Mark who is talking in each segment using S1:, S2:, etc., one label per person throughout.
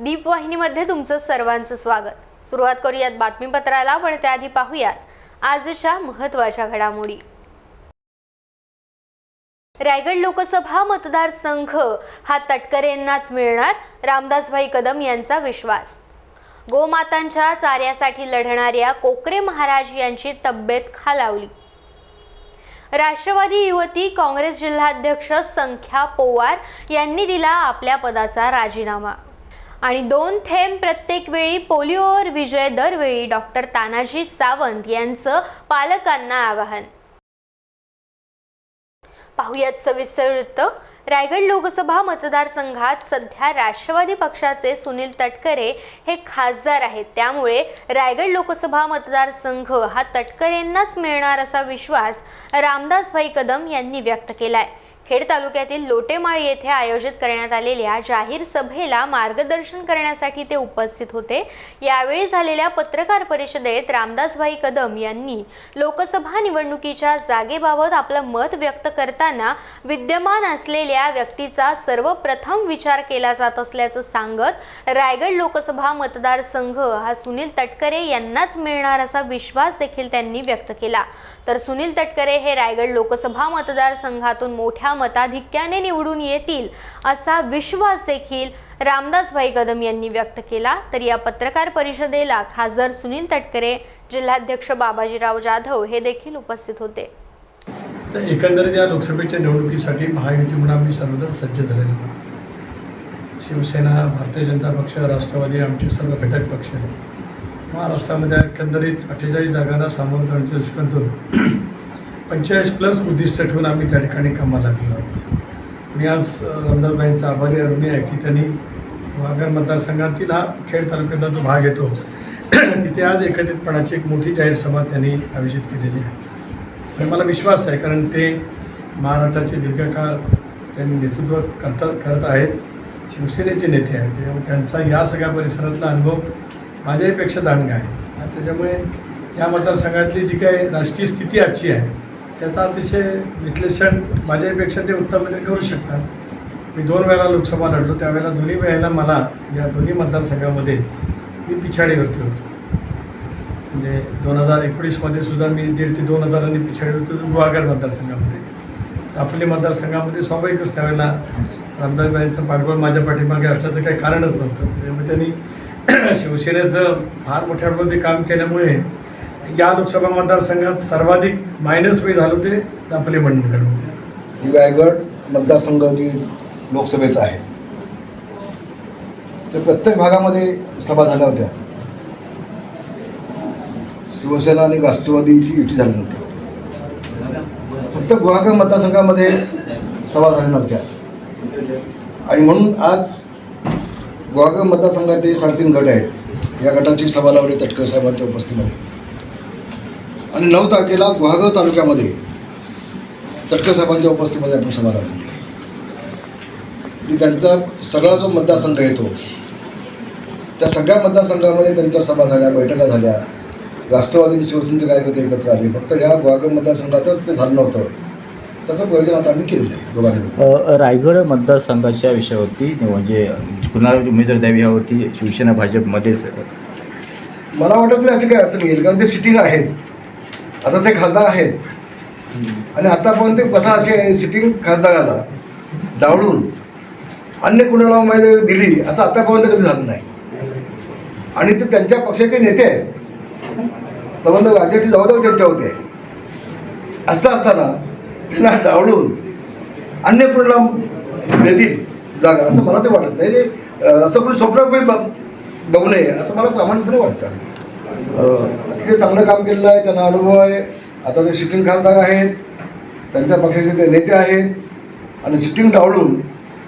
S1: दीपवाहिनीमध्ये तुमचं सर्वांचं स्वागत. सुरुवात करूयात बातमीपत्राला पण त्याआधी पाहूयात आजच्या महत्त्वाच्या घडामोडी. रायगड लोकसभा मतदारसंघ हा तटकरेंनाच मिळणार? रामदासभाई कदम यांचा विश्वास. गोमातांच्या चाऱ्यासाठी लढणाऱ्या कोकरे महाराज यांची तब्येत खालावली. राष्ट्रवादी युवती काँग्रेस जिल्हाध्यक्ष संख्या पोवार यांनी दिला आपल्या पदाचा राजीनामा. आणि दोन थेंब प्रत्येक वेळी पोलिओवर विजय दरवेळी डॉक्टर तानाजी सावंत यांचं पालकांना आवाहन. पाहुयात सविस्तर वृत्त. रायगड लोकसभा मतदारसंघात सध्या राष्ट्रवादी पक्षाचे सुनील तटकरे हे खासदार आहेत. त्यामुळे रायगड लोकसभा मतदारसंघ हा तटकरेंनाच मिळणार असा विश्वास रामदासभाई कदम यांनी व्यक्त केला आहे खेड तालुक्यातील लोटेमाळ येथे आयोजित करण्यात आलेल्या जाहीर सभेला मार्गदर्शन करण्यासाठी ते उपस्थित होते. यावेळी झालेल्या पत्रकार परिषदेत रामदासभाई कदम यांनी लोकसभा निवडणुकीच्या जागेबाबत आपलं मत व्यक्त करताना विद्यमान असलेल्या व्यक्तीचा सर्वप्रथम विचार केला जात असल्याचं सांगत रायगड लोकसभा मतदारसंघ हा सुनील तटकरे यांनाच मिळणार असा विश्वास देखील त्यांनी व्यक्त केला. तर सुनील तटकरे हे रायगड लोकसभा मतदारसंघातून मोठ्या मताधिक्याने निवडून येतील असा विश्वास देखील रामदासभाई कदम यांनी व्यक्त केला. तर या पत्रकार परिषदेला खासदार सुनील तटकरे जिल्हाध्यक्ष बाबाजीराव जाधव हे देखील उपस्थित होते.
S2: एकंदरीत या लोकसभेच्या निवडणुकीसाठी महायुती म्हणून आम्ही सर्वजण सज्ज झालेलो आहोत. शिवसेना भारतीय जनता पक्ष राष्ट्रवादी आमचे सर्व घटक पक्ष महाराष्ट्रामध्ये एकंदरीत अठ्ठेचाळीस जागांना सामोरं जाण्याच्या दृष्टिकोनातून पंचेचाळीस प्लस उद्दिष्ट ठेवून आम्ही त्या ठिकाणी कामाला लागलेलो आहोत. मी आज रमदासबाईंचा आभारी ऋणी आहे की त्यांनी वाघर मतदारसंघातील हा खेड तालुक्यातला जो भाग येतो तिथे आज एकत्रितपणाची एक मोठी जाहीर सभा त्यांनी आयोजित केलेली आहे. आणि मला विश्वास आहे कारण ते महाराष्ट्राचे दीर्घकाळ त्यांनी नेतृत्व करता करत आहेत शिवसेनेचे नेते आहेत त्यामुळे त्यांचा या सगळ्या परिसरातला अनुभव माझ्याहीपेक्षा दांडगा आहे. त्याच्यामुळे या मतदारसंघातली जी काही राजकीय स्थिती आजची आहे त्याचं अतिशय विश्लेषण माझ्याहीपेक्षा ते उत्तमपणे करू शकतात. मी दोन वेळेला लोकसभा लढलो त्यावेळेला दोन्ही वेळेला मला या दोन्ही मतदारसंघामध्ये मी पिछाडीवरती होतो. म्हणजे दोन हजार एकोणीसमध्ये सुद्धा मी दीड ते दोन हजारांनी पिछाडी होतो गुहागर मतदारसंघामध्ये. दापोली मतदारसंघामध्ये स्वाभाविकच त्यावेळेला रामदासबाईंचं पाठबळ माझ्या पाठीमागे असण्याचं काही कारणच नव्हतं. त्यामुळे त्यांनी शिवसेनेचं फार मोठ्या प्रमाणात काम केल्यामुळे या लोकसभा मतदारसंघात सर्वाधिक मायनस वे झालं ते दापले मंडळकडे
S3: ही रायगड मतदारसंघ जी लोकसभेचा आहे तर प्रत्येक भागामध्ये सभा झाल्या होत्या. शिवसेना आणि राष्ट्रवादीची युती झाली नव्हती. फक्त गुहागर मतदारसंघामध्ये सभा झाल्या नव्हत्या. आणि म्हणून आज गुहागर मतदारसंघाचे साडेतीन गट आहेत. या गटाची सभा लावली तटकर साहेबांच्या उपस्थितीमध्ये. आणि नऊ तारखेला गुहागर तालुक्यामध्ये तटकर साहेबांच्या उपस्थितीमध्ये आपण सभा लावली की त्यांचा सगळा जो मतदारसंघ येतो त्या सगळ्या मतदारसंघामध्ये त्यांच्या सभा झाल्या बैठका झाल्या. राष्ट्रवादी शिवसेनेचे कार्यकर्ते एकत्र आले. फक्त या गुहागर मतदारसंघातच ते झालं नव्हतं. त्याचं प्रयोजन आता आम्ही केलेलं आहे दोघांनी
S4: अ, रायगड मतदारसंघाच्या विषयावरती म्हणजे कुणाला उमेदवार द्यावी यावरती शिवसेना भाजपमध्येच
S3: मला वाटत नाही अशी काही अडचण येईल कारण ते सिटिंग आहेत. आता ते खासदार आहेत. आणि आतापर्यंत कथा अशी आहे सिटिंग खासदाराला डावलून अन्य कुणाला उमेदवारी दिली असं आतापर्यंत कधी झालं नाही. आणि ते त्यांच्या पक्षाचे नेते आहेत. संबंध राज्याची जबाबदारी त्यांच्या होते. असं असताना त्यांना डावलून अन्य कुणाला देतील जागा असं मला ते वाटत नाही. ते असं कोणी स्वप्न बघ- नये असं मला प्रामाणिकपणे वाटतं.
S4: अ,
S3: अतिशय चांगलं काम केलेलं आहे त्यांना अनुभव आहे. आता ते सिटिंग खासदार आहेत त्यांच्या पक्षाचे ते नेते आहेत. आणि सिटिंग डावलून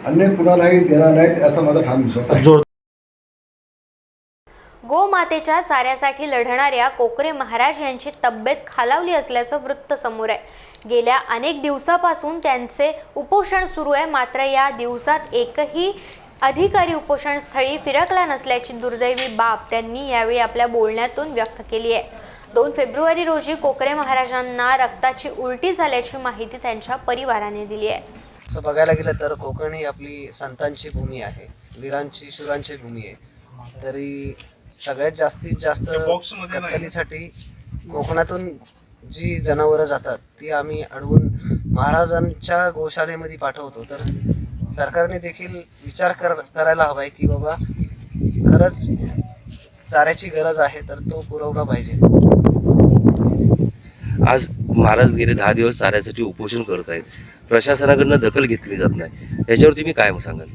S3: अन्य कुणालाही देणार नाहीत असा माझा ठाम विश्वास आहे.
S1: गोमातेच्या चाऱ्यासाठी लढणाऱ्या कोकरे महाराज यांची तब्येत खालावली असल्याचं वृत्त समोर आहे. गेल्या अनेक दिवसापासून त्यांचे उपोषण सुरू आहे. मात्र या दिवसात एकही अधिकारी उपोषणस्थळी फिरकला नसल्याची दुर्दैवी बाब त्यांनी यावेळी आपल्या बोलण्यातून व्यक्त केली आहे. दोन फेब्रुवारी रोजी कोकरे महाराजांना रक्ताची उलटी झाल्याची माहिती त्यांच्या परिवाराने दिली आहे.
S5: असं बघायला गेलं तर कोकण ही आपली संतांची भूमी आहे वीरांची शुरांची भूमी आहे. तरी सगळ्यात जास्तीत जास्त कोकणातून जी जनावरं जातात ती आम्ही अडवून महाराजांच्या गोशालेमध्ये पाठवतो. तर सरकारने देखील विचार कर करायला हवा आहे की बाबा खरंच चाऱ्याची गरज आहे तर तो पुरवला पाहिजे.
S6: आज महाराज गेले दहा दिवस चाऱ्यासाठी उपोषण करत आहेत. प्रशासनाकडनं दखल घेतली जात नाही. याच्यावर तुम्ही काय सांगाल?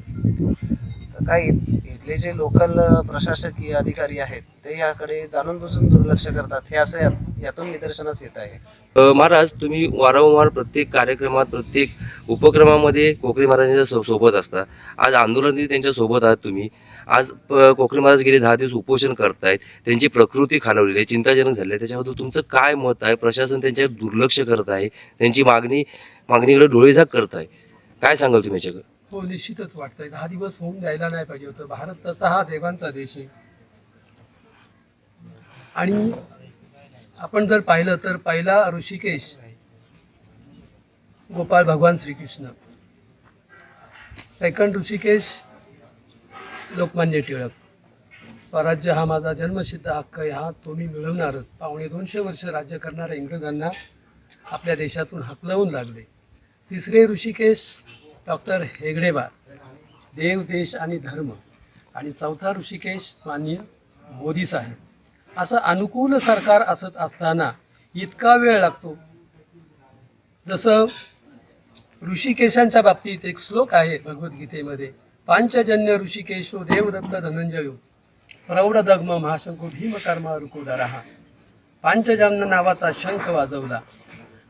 S5: काय इथले जे लोकल प्रशासकीय अधिकारी आहेत ते याकडे जाणून बुजून दुर्लक्ष करतात. हे असं यातून निदर्शनास येत आहे.
S6: महाराज तुम्ही वारंवार प्रत्येक कार्यक्रमात प्रत्येक उपक्रमामध्ये कोकणी महाराजांच्या सो- सोबत असता. आज आंदोलनात त्यांच्यासोबत आहात तुम्ही. आज प- कोकणी महाराज गेले दहा दिवस उपोषण करतायत. त्यांची प्रकृती खालवलेली आहे चिंताजनक झाली आहे. त्याच्याबद्दल तुमचं काय मत आहे? प्रशासन त्यांच्यावर दुर्लक्ष करत आहे. त्यांची मागणी मागणीकडे डोळेझाक करत आहे. काय सांगाल तुम्ही याच्याकडे?
S7: हो निश्चितच वाटतंय. दहा दिवस होऊन द्यायला नाही पाहिजे होतं. भारत तसा हा देवांचा देश आहे. आणि आपण जर पाहिलं तर पहिला ऋषिकेश गोपाळ भगवान श्रीकृष्ण. सेकंड ऋषिकेश लोकमान्य टिळक. स्वराज्य हा माझा जन्मसिद्ध हक्क हा तो मी मिळवणारच. पावणे दोनशे वर्ष राज्य करणाऱ्या इंग्रजांना आपल्या देशातून हकलवून लागले. तिसरे ऋषिकेश डॉक्टर हेगडेवार देव देश आणि धर्म. आणि चौथा ऋषिकेश माननीय मोदी साहेब. असं अनुकूल सरकार असत असताना इतका वेळ लागतो. जसं ऋषिकेशांच्या बाबतीत एक श्लोक आहे भगवद्गीतेमध्ये पांचजन्य ऋषिकेशो देवदत्त धनंजयो प्रौढ दग्म महाशंको भीमकर्मा हा पांचजन्य नावाचा शंख वाजवला.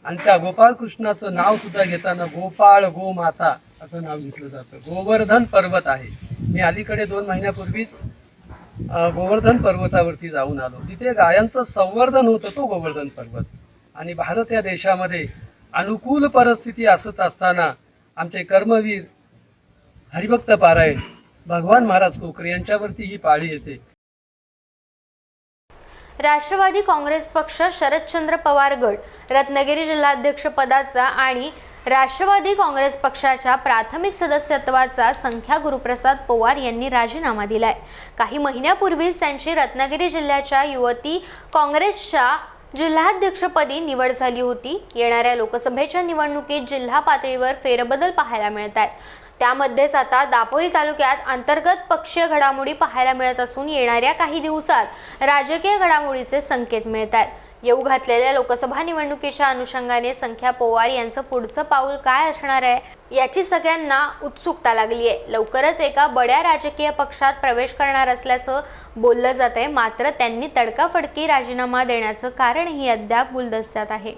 S7: आणि त्या गोपाळकृष्णाचं नाव सुद्धा घेताना गोपाळ गोमाता असं नाव घेतलं जातं. गोवर्धन पर्वत आहे. मी अलीकडे दोन महिन्यापूर्वीच गोवर्धन पर्वतावरती जाऊन आलो. तिथे गायांचं संवर्धन होतं तो गोवर्धन पर्वत. आणि भारत या देशामध्ये अनुकूल परिस्थिती असत असताना आमचे कर्मवीर हरिभक्त पारायण भगवान महाराज कोकरे यांच्यावरती ही पाळी येते.
S1: राष्ट्रवादी काँग्रेस पक्ष शरदचंद्र पवार गट रत्नागिरी जिल्हाध्यक्षपदाचा आणि राष्ट्रवादी काँग्रेस पक्षाच्या प्राथमिक सदस्यत्वाचा संख्या गुरुप्रसाद पवार यांनी राजीनामा दिलाय. काही महिन्यापूर्वीच त्यांची रत्नागिरी जिल्ह्याच्या युवती काँग्रेसच्या जिल्हाध्यक्षपदी निवड झाली होती. येणाऱ्या लोकसभेच्या निवडणुकीत जिल्हा पातळीवर फेरबदल पाहायला मिळत आहेत त्यामध्येच आता दापोली तालुक्यात अंतर्गत पक्षीय घडामोडी पाहायला मिळत असून येणाऱ्या काही दिवसात राजकीय घडामोडीचे संकेत मिळत आहेत येऊ घातलेल्या लोकसभा निवडणुकीच्या अनुषंगाने संख्या पोवार यांचं पुढचं पाऊल काय असणार आहे याची सगळ्यांना उत्सुकता लागली आहे. लवकरच एका बड्या राजकीय पक्षात प्रवेश करणार असल्याचं बोललं जात आहे मात्र त्यांनी तडकाफडकी राजीनामा देण्याचं कारणही अद्याप गुलदस्त्यात आहे.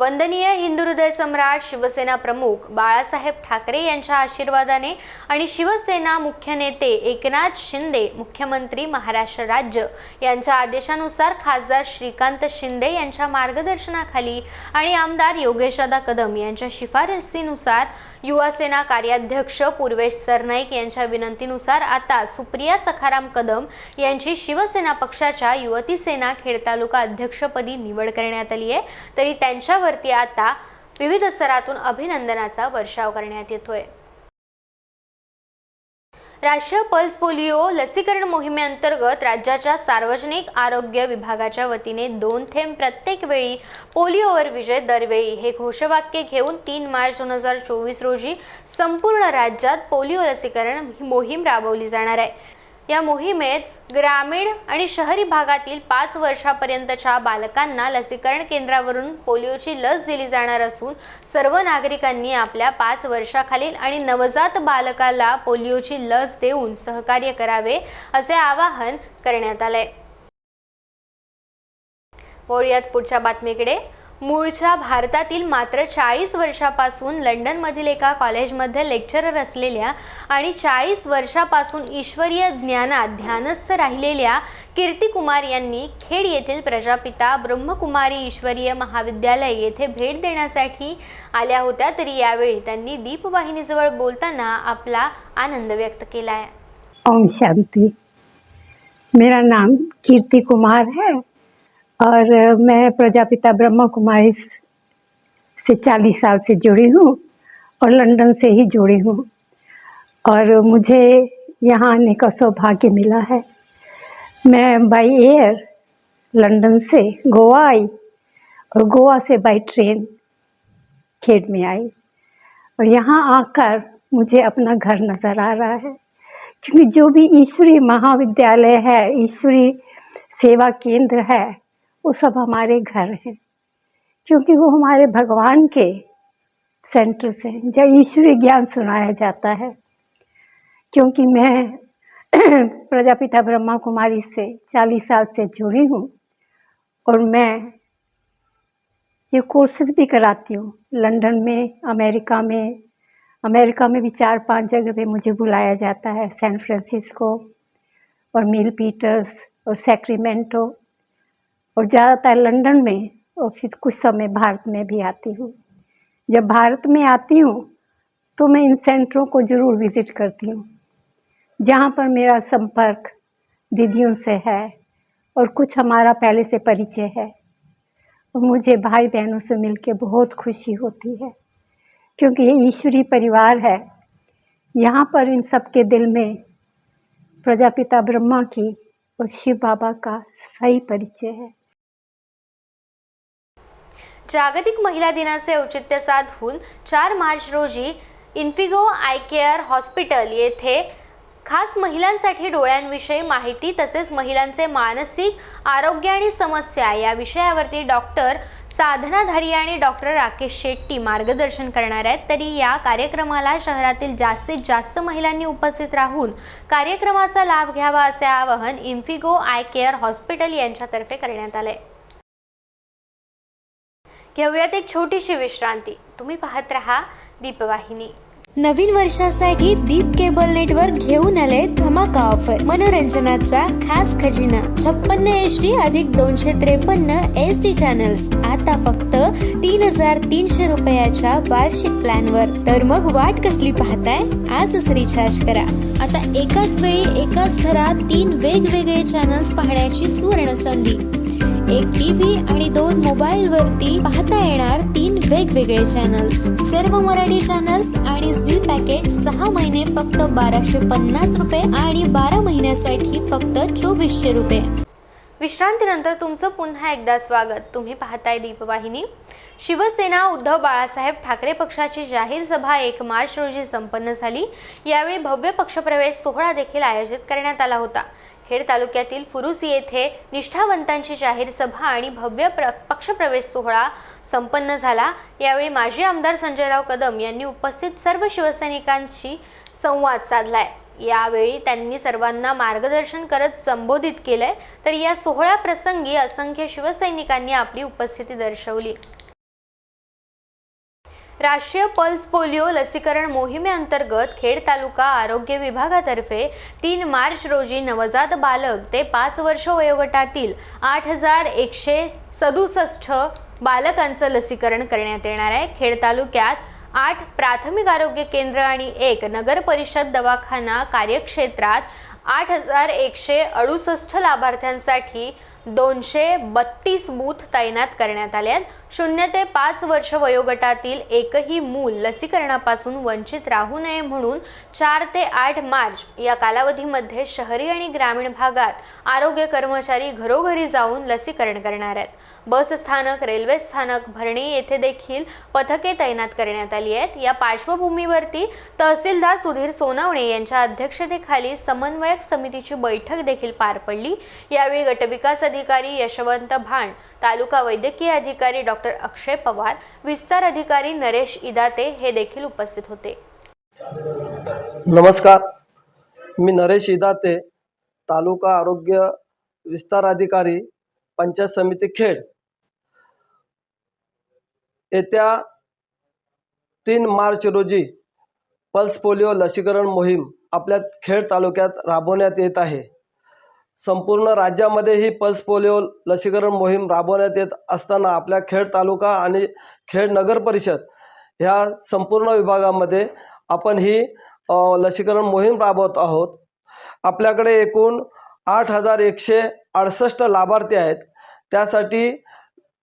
S1: वंदनीय हिंदू हृदय सम्राट शिवसेना प्रमुख बाळासाहेब ठाकरे यांच्या आशीर्वादाने आणि शिवसेना मुख्य नेते एकनाथ शिंदे मुख्यमंत्री महाराष्ट्र राज्य यांच्या आदेशानुसार खासदार श्रीकांत शिंदे यांच्या मार्गदर्शनाखाली आणि आमदार योगेशदादा कदम यांच्या शिफारसीनुसार युवासेना कार्याध्यक्ष पूर्वेश सरनाईक यांच्या विनंतीनुसार आता सुप्रिया सखाराम कदम यांची शिवसेना पक्षाच्या युवती सेना खेड तालुका अध्यक्षपदी निवड करण्यात आली आहे. तरी त्यांच्यावरती आता विविध स्तरातून अभिनंदनाचा वर्षाव करण्यात येतोय. राष्ट्रीय पल्स पोलिओ लसीकरण मोहिमेअंतर्गत राज्याच्या सार्वजनिक आरोग्य विभागाच्या वतीने दोन थेंब प्रत्येक वेळी पोलिओवर विजय दरवेळी हे घोषवाक्य घेऊन तीन मार्च दोन हजार चोवीस रोजी संपूर्ण राज्यात पोलिओ लसीकरण मोहीम राबवली जाणार आहे. या मोहिमेत ग्रामीण आणि शहरी भागातील पाच वर्षापर्यंतच्या बालकांना लसीकरण केंद्रावरून पोलिओची लस दिली जाणार असून सर्व नागरिकांनी आपल्या पाच वर्षाखालील आणि नवजात बालकाला पोलिओची लस देऊन सहकार्य करावे असे आवाहन करण्यात आले वळूयात पुढच्या बातमीकडे. मूळच्या भारतातील मात्र चाळीस वर्षापासून लंडनमधील एका कॉलेजमध्ये लेक्चरर असलेल्या आणि चाळीस वर्षापासून ईश्वरीय ज्ञानात ध्यानस्थ राहिलेल्या कीर्ती कुमार यांनी खेड येथील प्रजापिता ब्रह्मकुमारी ईश्वरीय महाविद्यालय येथे भेट देण्यासाठी आल्या होत्या तरी यावेळी त्यांनी दीपवाहिनीजवळ बोलताना आपला आनंद व्यक्त केला आहे
S8: ओम शांती. मेरा नाम कीर्ति कुमार है. और मैं प्रजापिता ब्रह्मा कुमारी से चालीस साल से जुड़ी हूँ और लंदन से ही जुड़ी हूँ। और मुझे यहाँ आने का सौभाग्य मिला है। मैं बाई एयर लंदन से गोवा आई और गोवा से बाई ट्रेन खेड में आई। और यहाँ आकर मुझे अपना घर नज़र आ रहा है। क्योंकि जो भी ईश्वरी महाविद्यालय है ईश्वरी सेवा केंद्र है वो सब हमारे घर हैं, क्योंकि वो हमारे भगवान के सेंटर से जहाँ ईश्वरी ज्ञान सुनाया जाता है। क्योंकि मैं प्रजापिता ब्रह्मा कुमारी से चालीस साल से जुड़ी हूँ, और मैं ये कोर्सेज भी कराती हूँ। लंदन में, अमेरिका में अमेरिका में भी चार पाँच जगह पे मुझे बुलाया जाता है, सैन फ्रांसिस्को और मिल पीटर्स और सैक्रीमेंटो। और ज़्यादातर लंदन में और फिर कुछ समय भारत में भी आती हूँ। जब भारत में आती हूँ तो मैं इन सेंटरों को ज़रूर विज़िट करती हूँ, जहाँ पर मेरा संपर्क दीदियों से है और कुछ हमारा पहले से परिचय है। और मुझे भाई बहनों से मिलके बहुत खुशी होती है, क्योंकि ये ईश्वरी परिवार है। यहाँ पर इन सबके दिल में प्रजापिता ब्रह्मा की और शिव बाबा का सही परिचय है।
S1: जागतिक महिला दिनाचे औचित्य साधून चार मार्च रोजी इन्फिगो आय केअर हॉस्पिटल येथे खास महिलांसाठी डोळ्यांविषयी माहिती तसेच महिलांचे मानसिक आरोग्य आणि समस्या या विषयावरती डॉक्टर साधना धारी आणि डॉक्टर राकेश शेट्टी मार्गदर्शन करणार आहेत. तरी या कार्यक्रमाला शहरातील जास्तीत जास्त महिलांनी उपस्थित राहून कार्यक्रमाचा लाभ घ्यावा असे आवाहन इन्फिगो आय केअर हॉस्पिटल यांच्यातर्फे करण्यात आले. घेऊयात एक छोटीशी विश्रांती. तुम्ही पाहत रहा दीपवाहिनी.
S9: नवीन वर्षासाठी दीप केबल नेटवर्क घेऊन आले धमाका ऑफर. मनोरंजनाचा खास खजिना. छप्पन्न एच डी अधिक दोनशे त्रेपन्न एस टी चॅनल्स आता फक्त तीन हजार तीनशे रुपयाच्या वार्षिक प्लॅन वर तर मग वाट कसली पाहताय? आजच रिचार्ज करा. आता एकाच वेळी एकाच घरात तीन वेगवेगळे चॅनल्स पाहण्याची सुवर्ण संधी. एक टीव्ही आणि दोन मोबाईल वरती पाहता येणार तीन वेगवेगळे चॅनल्स सर्व मराठी चॅनल्स आणि झी पॅकेज सहा महिने फक्त बाराशे पन्नास रुपये आणि बारा महिन्यासाठी फक्त चोवीसशे रुपये.
S1: विश्रांतीनंतर तुमचं पुन्हा एकदा स्वागत. तुम्ही पाहताय दीपवाहिनी. शिवसेना उद्धव बाळासाहेब ठाकरे पक्षाची जाहीर सभा एक मार्च रोजी संपन्न झाली. यावेळी भव्य पक्षप्रवेश सोहळा देखील आयोजित करण्यात आला होता. खेड तालुक्यातील फुरुसी येथे निष्ठावंतांची जाहीर सभा आणि भव्य प्र पक्षप्रवेश सोहळा संपन्न झाला. यावेळी माजी आमदार संजयराव कदम यांनी उपस्थित सर्व शिवसैनिकांशी संवाद साधलाय. यावेळी त्यांनी सर्वांना मार्गदर्शन करत संबोधित केलंय. तर या सोहळ्याप्रसंगी असंख्य शिवसैनिकांनी आपली उपस्थिती दर्शवली. राष्ट्रीय पल्स पोलिओ लसीकरण मोहिमेअंतर्गत खेड तालुका आरोग्य विभागातर्फे तीन मार्च रोजी नवजात बालक ते पाच वर्ष वयोगटातील आठ हजार एकशे सदुसष्ट बालकांचं लसीकरण करण्यात येणार आहे. खेड तालुक्यात आठ प्राथमिक आरोग्य केंद्र आणि एक नगर परिषद दवाखाना कार्यक्षेत्रात आठ हजार एकशे अडुसष्ट लाभार्थ्यांसाठी दोनशे बत्तीस बूथ तैनात करण्यात आले आहेत. शून्य ते पाच वर्ष वयोगटातील एकही मूल लसीकरणापासून वंचित राहू नये म्हणून चार ते आठ मार्च या कालावधीमध्ये शहरी आणि ग्रामीण भागात आरोग्य कर्मचारी घरोघरी जाऊन लसीकरण करणार आहेत. बस स्थानक रेल्वे स्थानक भरणे येथे देखील पथके तैनात करण्यात आली आहेत. या पार्श्वभूमीवरती तहसीलदार सुधीर सोनवणे यांच्या अध्यक्षतेखाली समन्वयक समितीची बैठक देखील पार पडली. यावेळी गटविकास अधिकारी यशवंत भाण तालुका वैद्यकीय अधिकारी डॉक्टर अक्षय पवार विस्तार अधिकारी नरेश इदाते हे देखील उपस्थित होते.
S10: नमस्कार. मी नरेश इदाते तालुका आरोग्य विस्तार अधिकारी पंचायत समिती खेड. येत्या तीन मार्च रोजी पल्स पोलिओ लसीकरण मोहीम आपल्या खेड तालुक्यात राबवण्यात येत आहे. संपूर्ण राज्यामध्ये ही पल्स पोलिओ लसीकरण मोहीम राबवण्यात येत असताना आपल्या खेड तालुका आणि खेड नगर परिषद ह्या संपूर्ण विभागामध्ये आपण ही लसीकरण मोहीम राबवत आहोत. आपल्याकडे एकूण आठ हजार एकशे अडसष्ट लाभार्थी आहेत. त्यासाठी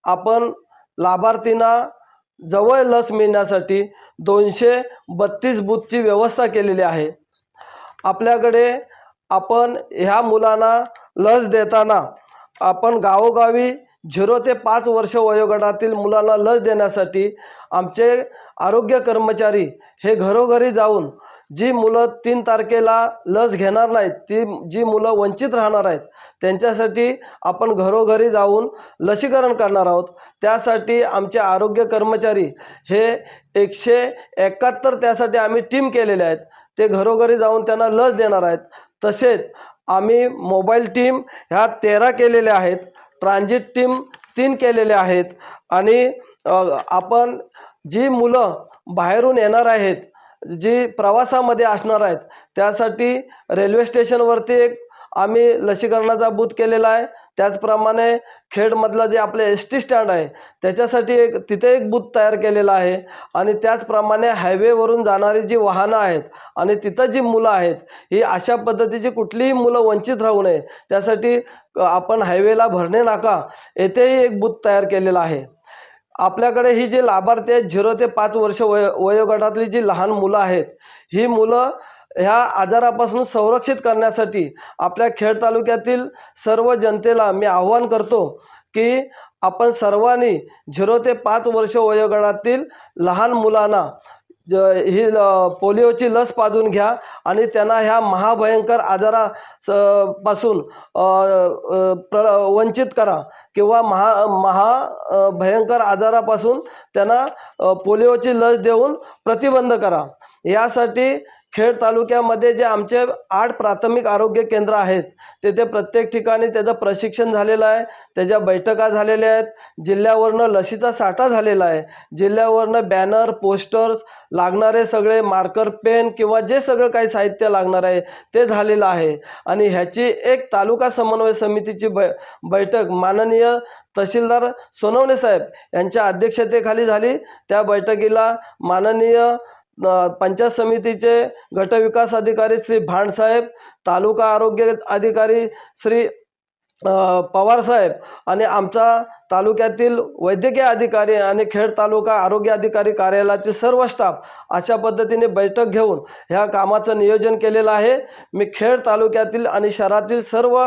S10: आपण लाभार्थींना जवळ लस मिळण्यासाठी दोनशे बत्तीस बूथची व्यवस्था केलेली आहे. आपल्याकडे आपण ह्या मुलांना लस देताना आपण गावोगावी झिरो ते पाच वर्ष वयोगटातील मुलांना लस देण्यासाठी आमचे आरोग्य कर्मचारी हे घरोघरी जाऊन जी मुलं तीन तारखेला लस घेणार नाहीत ती जी मुलं वंचित राहणार आहेत त्यांच्यासाठी आपण घरोघरी जाऊन लसीकरण करणार आहोत. त्यासाठी आमचे आरोग्य कर्मचारी हे एकशे एकाहत्तर त्यासाठी आम्ही टीम केलेले आहेत. ते घरोघरी जाऊन त्यांना लस देणार आहेत. तसेच आम्ही मोबाईल टीम ह्या तेरा केलेल्या आहेत ट्रान्झिट टीम तीन केलेल्या आहेत आणि आपण जी मुलं बाहेरून येणार आहेत जी प्रवासामध्ये असणार आहेत त्यासाठी रेल्वे स्टेशनवरती एक आम्ही लसीकरणाचा बूथ केलेला आहे. त्याचप्रमाणे खेडमधलं जे आपलं एस टी स्टँड आहे त्याच्यासाठी एक तिथे एक बूथ तयार केलेला आहे. आणि त्याचप्रमाणे हायवेवरून जाणारी जी वाहनं आहेत आणि तिथं जी मुलं आहेत ही अशा पद्धतीची कुठलीही मुलं वंचित राहू नये. त्यासाठी आपण हायवेला भरणे नाका. येथेही एक बूथ तयार केलेला आहे. आपल्याकडे ही जी लाभार्थी आहेत झिरो ते पाच वर्ष वय वयोगटातली जी लहान मुलं आहेत ही मुलं ह्या आजारापासून संरक्षित करण्यासाठी आपल्या खेड तालुक्यातील सर्व जनतेला मी आव्हान करतो की आपण सर्वांनी झिरो ते पाच वर्ष वयोगटातील लहान मुलांना ही ल- पोलिओची लस पाजून घ्या आणि त्यांना ह्या महाभयंकर आजारा स- पासून प्र वंचित करा किंवा महा महा भयंकर आजारापासून त्यांना पोलिओची लस देऊन प्रतिबंध करा. यासाठी खेड तालुक्यामध्ये जे आमचे आठ प्राथमिक आरोग्य केंद्र आहेत तेथे प्रत्येक ठिकाणी त्याचं प्रशिक्षण झालेलं आहे त्याच्या बैठका झालेल्या आहेत जिल्ह्यावरनं लसीचा साठा झालेला आहे जिल्ह्यावरनं बॅनर पोस्टर्स लागणारे सगळे मार्कर पेन किंवा जे सगळं काही साहित्य लागणार आहे ते झालेलं आहे. आणि ह्याची एक तालुका समन्वय समितीची बै बैठक माननीय तहसीलदार सोनवणे साहेब यांच्या अध्यक्षतेखाली झाली. त्या बैठकीला माननीय पंचायत समितीचे गटविकास अधिकारी श्री भांडसाहेब तालुका आरोग्य अधिकारी श्री पवारसाहेब आणि आमचा तालुक्यातील वैद्यकीय अधिकारी आणि खेड तालुका आरोग्य अधिकारी कार्यालयातील सर्व स्टाफ अशा पद्धतीने बैठक घेऊन ह्या कामाचं नियोजन केलेलं आहे. मी खेड तालुक्यातील आणि शहरातील सर्व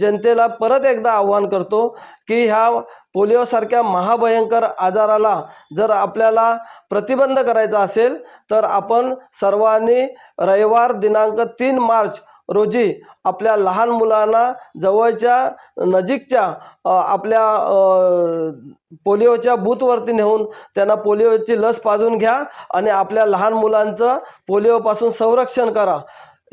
S10: जनतेला परत एकदा आव्हान करतो की ह्या पोलिओसारख्या महाभयंकर आजाराला जर आपल्याला प्रतिबंध करायचा असेल तर आपण सर्वांनी रविवार दिनांक तीन मार्च रोजी आपल्या लहान मुलांना जवळच्या नजीकच्या आपल्या पोलिओच्या बूथवरती नेऊन त्यांना पोलिओची लस पाजून घ्या आणि आपल्या लहान मुलांचं पोलिओपासून संरक्षण करा.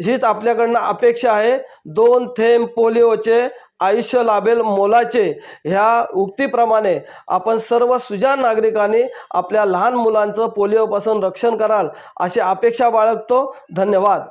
S10: हीच आपल्याकडनं अपेक्षा आहे. दोन थेंब पोलिओचे आयुष्य लाभेल मोलाचे. ह्या उक्तीप्रमाणे आपण सर्व सुजाण नागरिकांनी आपल्या लहान मुलांचं पोलिओपासून रक्षण कराल अशी अपेक्षा बाळगतो. धन्यवाद.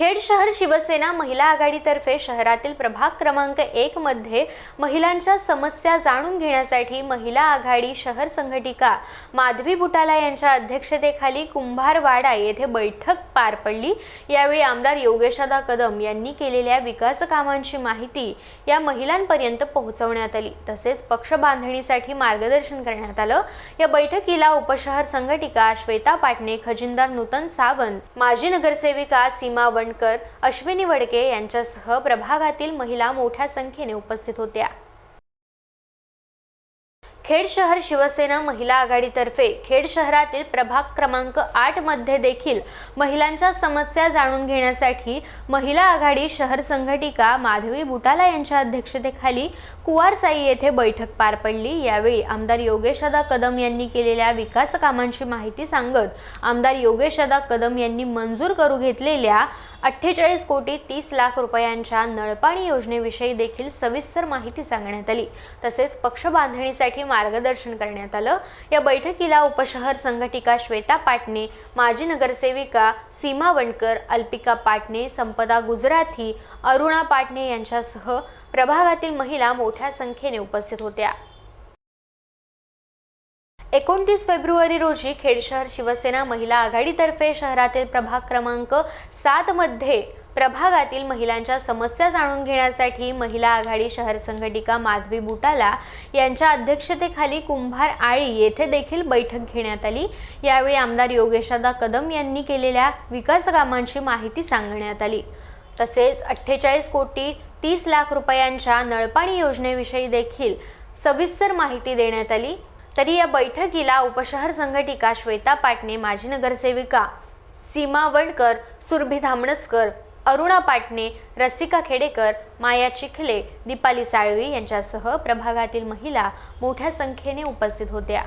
S1: खेड शहर शिवसेना महिला आघाडीतर्फे शहरातील प्रभाग क्रमांक एक मध्ये महिलांच्या समस्या जाणून घेण्यासाठी महिला आघाडी शहर संघटिका माधवी बुटाला यांच्या अध्यक्षतेखाली कुंभारवाडा येथे बैठक पार पडली. यावेळी आमदार योगेशदा कदम यांनी केलेल्या विकास कामांची माहिती या महिलांपर्यंत पोहोचवण्यात आली. तसेच पक्ष बांधणीसाठी मार्गदर्शन करण्यात आलं. या बैठकीला उपशहर संघटिका श्वेता पाटणे खजिनदार नूतन सावंत माजी नगरसेविका सीमा वणकर अश्विनी वडके यांच्यासह प्रभागातील महिला मोठ्या संख्येने उपस्थित होत्या. खेड शहर शिवसेना महिला आघाडीतर्फे खेड शहरातील प्रभाग क्रमांक आठमध्ये देखील महिलांच्या समस्या जाणून घेण्यासाठी महिला आघाडी शहर संघटिका माधवी बुटाला यांच्या अध्यक्षतेखाली कुवारसाई येथे बैठक पार पडली. यावेळी आमदार योगेशदा कदम यांनी केलेल्या विकास कामांची माहिती सांगत आमदार योगेशदा कदम यांनी मंजूर करू घेतलेल्या अठ्ठेचाळीस कोटी तीस लाख रुपयांच्या नळपाणी योजनेविषयी देखील सविस्तर माहिती सांगण्यात आली. तसेच पक्ष बांधणीसाठी मार्गदर्शन करण्यात आलं. या बैठकीला उपशहर संघटिका श्वेता पाटणे माजी नगरसेविका सीमा वणकर अल्पिका पाटणे संपदा गुजराथी अरुणा पाटणे यांच्यासह प्रभागातील महिला मोठ्या संख्येने उपस्थित होत्या. एकोणतीस फेब्रुवारी रोजी खेड शहर शिवसेना महिला आघाडीतर्फे शहरातील प्रभाग क्रमांक सातमध्ये प्रभागातील महिलांच्या समस्या जाणून घेण्यासाठी महिला आघाडी शहर संघटिका माधवी बुटाला यांच्या अध्यक्षतेखाली कुंभार आळी येथे देखील बैठक घेण्यात आली. यावेळी आमदार योगेशदा कदम यांनी केलेल्या विकास कामांची माहिती सांगण्यात आली. तसेच अठ्ठेचाळीस कोटी तीस लाख रुपयांच्या नळपाणी योजनेविषयी देखील सविस्तर माहिती देण्यात आली. तरी या बैठकीला उपशहर संघटिका श्वेता पाटणे माजी नगरसेविका सीमा वणकर सुरभी धामणसकर अरुणा पाटणे रसिका खेडेकर माया चिखले दीपाली साळवी यांच्यासह प्रभागातील महिला मोठ्या संख्येने उपस्थित होत्या.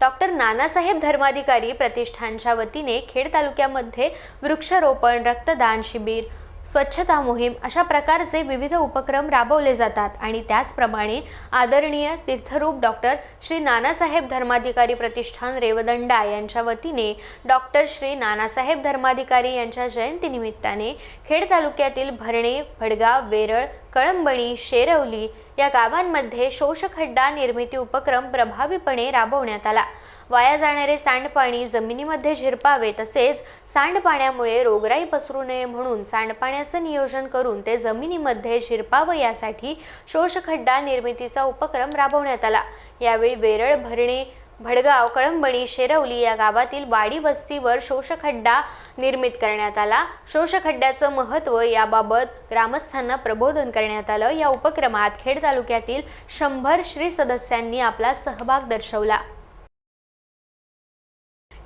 S1: डॉक्टर नानासाहेब धर्माधिकारी प्रतिष्ठानच्या वतीने खेड तालुक्यामध्ये वृक्षारोपण रक्तदान शिबिर स्वच्छता मोहीम अशा प्रकारचे विविध उपक्रम राबवले जातात आणि त्याचप्रमाणे आदरणीय तीर्थरूप डॉक्टर श्री नानासाहेब धर्माधिकारी प्रतिष्ठान रेवदंडा यांच्या वतीने डॉक्टर श्री नानासाहेब धर्माधिकारी यांच्या जयंतीनिमित्ताने खेड तालुक्यातील भरणे भडगाव वेरळ कळंबणी शेरवली या गावांमध्ये शोषखड्डा निर्मिती उपक्रम प्रभावीपणे राबवण्यात आला. वाया जाणारे सांडपाणी जमिनीमध्ये झिरपावे तसेच सांडपाण्यामुळे रोगराई पसरू नये म्हणून सांडपाण्याचं नियोजन करून ते जमिनीमध्ये झिरपावं यासाठी शोषखड्डा निर्मितीचा उपक्रम राबवण्यात आला. यावेळी वेरळ भरणे भडगाव कळंबणी शेरवली या गावातील वाडी वस्तीवर शोषखड्डा निर्मित करण्यात आला. शोषखड्ड्याचं महत्त्व याबाबत ग्रामस्थांना प्रबोधन करण्यात आलं. या उपक्रमात खेड तालुक्यातील शंभर श्री सदस्यांनी आपला सहभाग दर्शवला.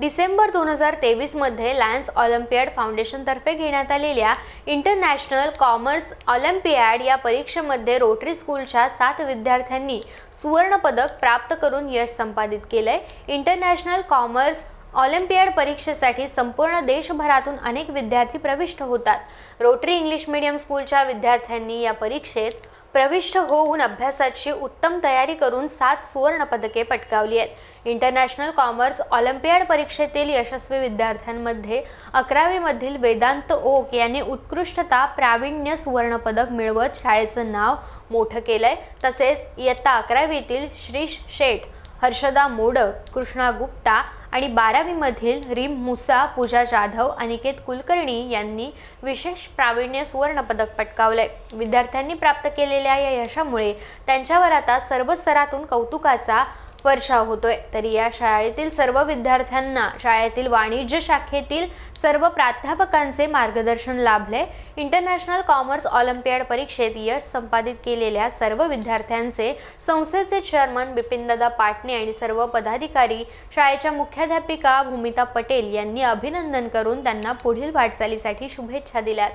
S1: डिसेंबर दोन हजार तेवीसमध्ये लायन्स ऑलिम्पियाड फाउंडेशनतर्फे घेण्यात आलेल्या इंटरनॅशनल कॉमर्स ऑलिम्पियाड या परीक्षेमध्ये रोटरी स्कूलच्या सात विद्यार्थ्यांनी सुवर्णपदक प्राप्त करून यश संपादित केलंय. इंटरनॅशनल कॉमर्स ऑलिम्पियाड परीक्षेसाठी संपूर्ण देशभरातून अनेक विद्यार्थी प्रविष्ट होतात. रोटरी इंग्लिश मीडियम स्कूलच्या विद्यार्थ्यांनी या परीक्षेत प्रविष्ट होऊन अभ्यासाची उत्तम तयारी करून सात सुवर्णपदके पटकावली आहेत. इंटरनॅशनल कॉमर्स ऑलिम्पियाड परीक्षेतील यशस्वी विद्यार्थ्यांमध्ये अकरावीमधील वेदांत ओक यांनी उत्कृष्टता प्रावीण्य सुवर्णपदक मिळवत शाळेचं नाव मोठं केलं आहे तसेच इयत्ता अकरावीतील श्रीश शेठ हर्षदा मोडक कृष्णा गुप्ता आणि बारावीमधील रीम मुसा पूजा जाधव अनिकेत कुलकर्णी यांनी विशेष प्रावीण्य सुवर्णपदक पटकावलंय. विद्यार्थ्यांनी प्राप्त केलेल्या या यशामुळे त्यांच्यावर आता सर्व स्तरातून कौतुकाचा वर्षाव होतोय. तरी या शाळेतील सर्व विद्यार्थ्यांना शाळेतील वाणिज्य शाखेतील सर्व प्राध्यापकांचे मार्गदर्शन लाभले. इंटरनॅशनल कॉमर्स ऑलिम्पियाड परीक्षेत यश संपादित केलेल्या सर्व विद्यार्थ्यांचे संस्थेचे चेअरमन बिपिनदादा पाटणे आणि सर्व पदाधिकारी शाळेच्या मुख्याध्यापिका भूमिता पटेल यांनी अभिनंदन करून त्यांना पुढील वाटचालीसाठी शुभेच्छा दिल्यात.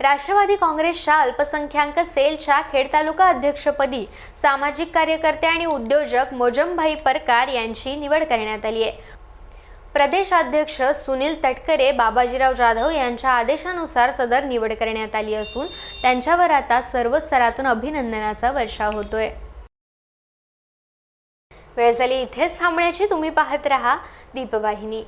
S1: राष्ट्रवादी काँग्रेसच्या अल्पसंख्याक सेलच्या खेड तालुका अध्यक्षपदी सामाजिक कार्यकर्ते आणि उद्योजक मोजमभाई परकार यांची निवड करण्यात आली आहे. प्रदेशाध्यक्ष सुनील तटकरे बाबाजीराव जाधव यांच्या आदेशानुसार सदर निवड करण्यात आली असून त्यांच्यावर आता सर्व स्तरातून अभिनंदनाचा वर्षाव होतोय. वेळ झाली इथेच थांबण्याची तुम्ही पाहत रहा दीपवाहिनी.